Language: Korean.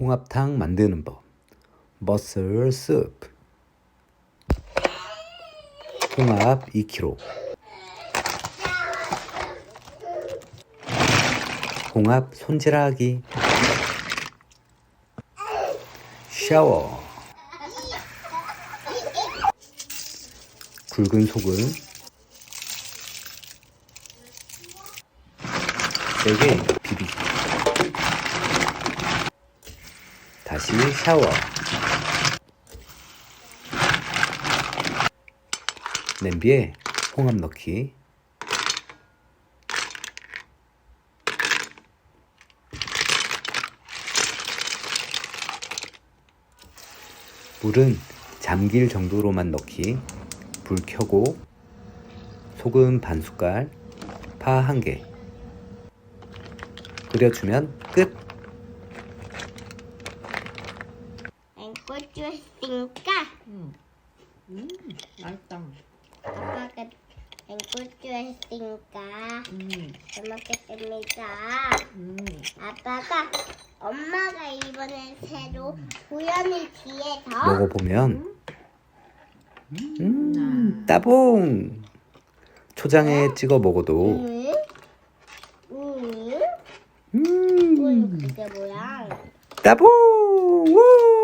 홍합탕 만드는 법. 머슬 스프. 홍합 2kg. 홍합 손질하기. 샤워. 굵은 소금. 세게 비비기. 다시 샤워. 냄비에 홍합 넣기. 물은 잠길 정도로만 넣기. 불 켜고 소금 반 숟갈, 파 한 개. 끓여주면 끝. 앵꼬주 했으니까 음, 음, 맛있다. 아빠가 앵꼬주 했으니까 음, 잘 먹겠습니다. 음, 아빠가 엄마가 이번에 새로 우연히 뒤에서 먹어보면 음, 따봉. 초장에 찍어 먹어도 응? 응? 음, 그게 뭐야? 따봉. 우!